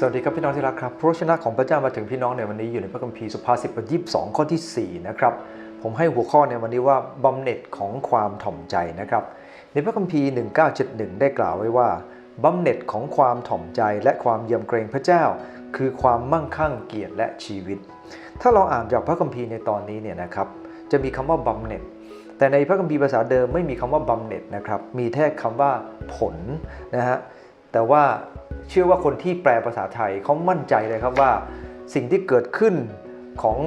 สวัสดีครับพี่น้องที่รักครับพระวจนะของพระเจ้ามาถึงพี่น้องในวันนี้อยู่ในพระคัมภีร์สุภาษิตบทที่22ข้อที่ 4 นะครับ ผมให้หัวข้อในวันนี้ว่าบำเหน็จของความถ่อมใจนะครับ ในพระคัมภีร์ 1971 ได้กล่าวไว้ว่าบำเหน็จของความถ่อมใจและความเยี่ยมเกรงพระเจ้า คือความมั่งคั่งเกียรติและชีวิต ถ้าเราอ่านจากพระคัมภีร์ในตอนนี้เนี่ยนะครับจะมีคำว่าบำเหน็จแต่ในพระคัมภีร์ภาษาเดิมไม่มีคำว่าบำเหน็จนะครับมีแค่คำว่าผลนะฮะ แต่ว่าเชื่อว่าคนที่แปลภาษาไทยเขามั่นใจเลยครับว่า สิ่งที่เกิดขึ้นของ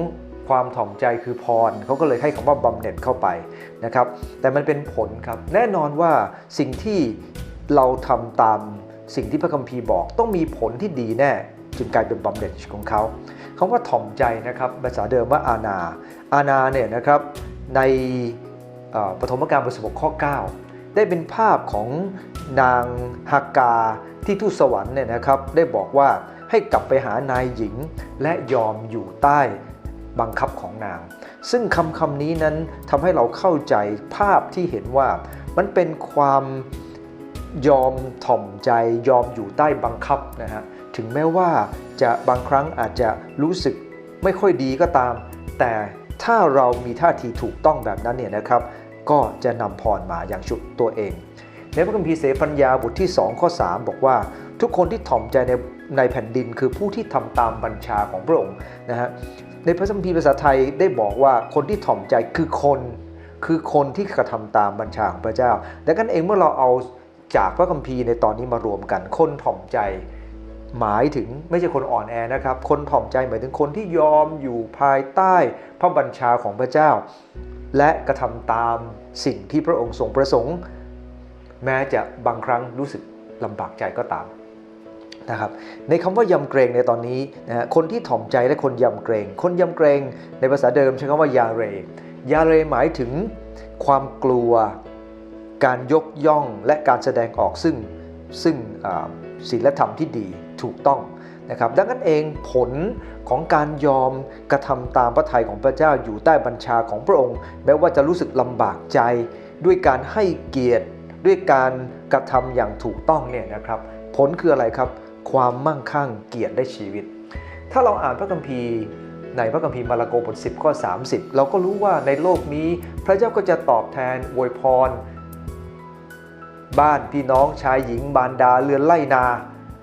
ความถ่อมใจคือพรเขาก็เลยให้คำว่าบำเหน็จเข้าไปนะครับ แต่มันเป็นผลครับ แน่นอนว่าสิ่งที่เราทำตามสิ่งที่พระคัมภีร์บอกต้องมีผลที่ดีแน่ จึงกลายเป็นบำเหน็จของเขาคำว่าถ่อมใจนะครับภาษาเดิมว่าอาณาอาณาเนี่ยนะครับในปฐมกาลบท16ข้อ 9 ได้เป็นภาพของนางฮากาที่ทูตสวรรค์เนี่ยนะครับ ได้บอกว่าให้กลับไปหานายหญิงและยอมอยู่ใต้บังคับของนาง ซึ่งคำคำนี้นั้นทำให้เราเข้าใจภาพที่เห็นว่ามันเป็นความยอมถ่อมใจยอมอยู่ใต้บังคับนะฮะถึงแม้ว่าจะบางครั้งอาจจะรู้สึกไม่ค่อยดีก็ตาม แต่ถ้าเรามีท่าทีถูกต้องแบบนั้นเนี่ยนะครับ ก็จะนำพรมาอย่างชุดตัวเอง ในพระคัมภีร์เสปัญญาบทที่ 2 ข้อ 3 บอกว่า ทุกคนที่ถ่อมใจในในแผ่นดินคือผู้ที่ทำตามบัญชาของพระองค์นะฮะในพระคัมภีร์ภาษาไทยได้บอกว่าคนที่ถ่อมใจคือคนคือคนที่กระทำตามบัญชาของพระเจ้าดังนั้นเองเมื่อเราเอาจากพระคัมภีร์ในตอนนี้มารวมกัน คนถ่อมใจหมายถึงไม่ใช่คนอ่อนแอนะครับ คนถ่อมใจหมายถึงคนที่ยอมอยู่ภายใต้พระบัญชาของพระเจ้า และกระทำตามสิ่งที่พระองค์ทรงประสงค์ แม้จะบางครั้งรู้สึกลำบากใจก็ตามนะครับในคำว่ายำเกรงในตอนนี้นะฮะคนที่ถ่อมใจและคนยำเกรง คนยำเกรงในภาษาเดิมใช้คำว่ายาเร ยาเรหมายถึงความกลัว การยกย่องและการแสดงออกซึ่งซึ่งศีลธรรมที่ดีถูกต้อง นะครับดังนั้นเองผลของการยอมกระทำตามพระทัยของพระเจ้าอยู่ใต้บัญชาของพระองค์ แม้ว่าจะรู้สึกลำบากใจ ด้วยการให้เกียรติ ด้วยการกระทำอย่างถูกต้องเนี่ยนะครับ ผลคืออะไรครับ ความมั่งคั่งเกียรติและชีวิต ถ้าเราอ่านพระคัมภีร์ในพระคัมภีร์มาระโกบท 10 ข้อ 30 เราก็รู้ว่าในโลกนี้พระเจ้าก็จะตอบแทนอวยพร บ้านพี่น้องชายหญิงบานดาเรือนไล่นา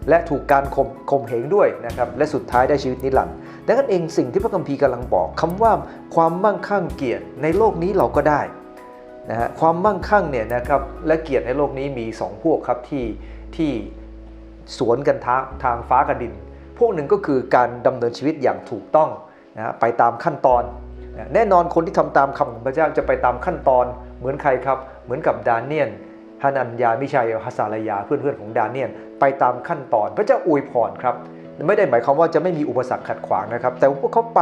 และถูกการข่มข่มเหงด้วยนะครับและสุดท้ายได้ชีวิตนิรันดร์ดังนั้นเองสิ่งที่พระคัมภีร์กำลังบอกคำว่าความมั่งคั่งเกียรติในโลกนี้เราก็ได้นะฮะความมั่งคั่งเนี่ยนะครับและเกียรติในโลกนี้มีสองพวกครับที่ที่สวนกันทาทางฟ้ากับดิน พวกหนึ่งก็คือการดำเนินชีวิตอย่างถูกต้องนะฮะไปตามขั้นตอนแน่นอนคนที่ทำตามคำของพระเจ้าจะไปตามขั้นตอนเหมือนใครครับ เหมือนกับดาเนียน ฮานันยา มิชัยฮัสารยาเพื่อนๆของดาเนียนไปตามขั้นตอนพระเจ้าอวยพรครับ ไม่ได้หมายความว่าจะไม่มีอุปสรรคขัดขวางนะครับ แต่พวกเขาไป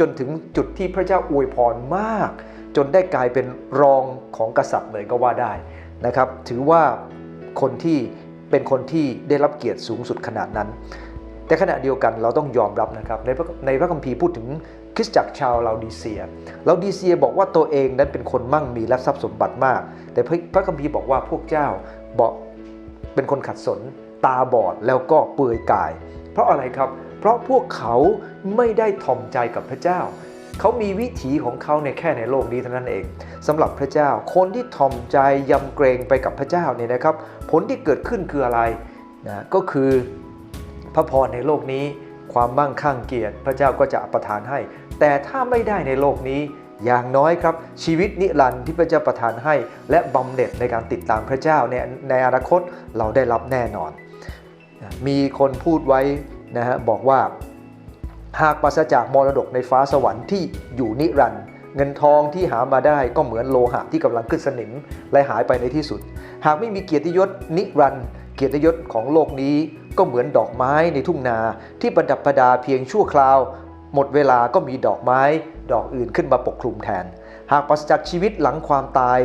จนถึงจุดที่พระเจ้าอวยพรมาก จนได้กลายเป็นรองของกษัตริย์เลยก็ว่าได้นะครับ ถือว่าคนที่เป็นคนที่ได้รับเกียรติสูงสุดขนาดนั้น แต่ขณะเดียวกันเราต้องยอมรับนะครับในพระในพระคัมภีร์พูดถึงคริสตจักรชาวลาวดีเซียลาวดีเซียบอกว่าตัวเองนั้นเป็นคนมั่งมีและทรัพย์สมบัติมาก แต่พระพระคัมภีร์บอกว่าพวกเจ้าบอกเป็นคนขัดสน ตาบอดแล้วก็เปลือยกาย เพราะอะไรครับ เพราะพวกเขาไม่ได้ถ่อมใจกับพระเจ้า เขามีวิถีของเขาในแค่ในโลกนี้เท่านั้นเองสำหรับพระเจ้า คนที่ถ่อมใจยำเกรงไปกับพระเจ้าเนี่ยนะครับ ผลที่เกิดขึ้นคืออะไรนะก็คือ พระพรในโลกนี้ ความมั่งคั่งเกียรติ พระเจ้าก็จะประทานให้ แต่ถ้าไม่ได้ในโลกนี้อย่างน้อยครับ ชีวิตนิรันดร์ที่พระเจ้าประทานให้ และบำเหน็จในการติดตามพระเจ้าในในอนาคตเราได้รับแน่นอน มีคนพูดไว้นะฮะบอกว่า หากปราศจากมรดกในฟ้าสวรรค์ที่อยู่นิรันดร์เงินทองที่หามาได้ก็เหมือนโลหะที่กำลังขึ้นสนิมและหายไปในที่สุด หากไม่มีเกียรติยศนิรันดร์เกียรติยศของโลกนี้ ก็เหมือนดอกไม้ในทุ่งนาที่ประดับประดาเพียงชั่วคราว หมดเวลาก็มีดอกไม้ ดอกอื่นขึ้นมาปกคลุมแทน หากปราศจากชีวิตหลังความตาย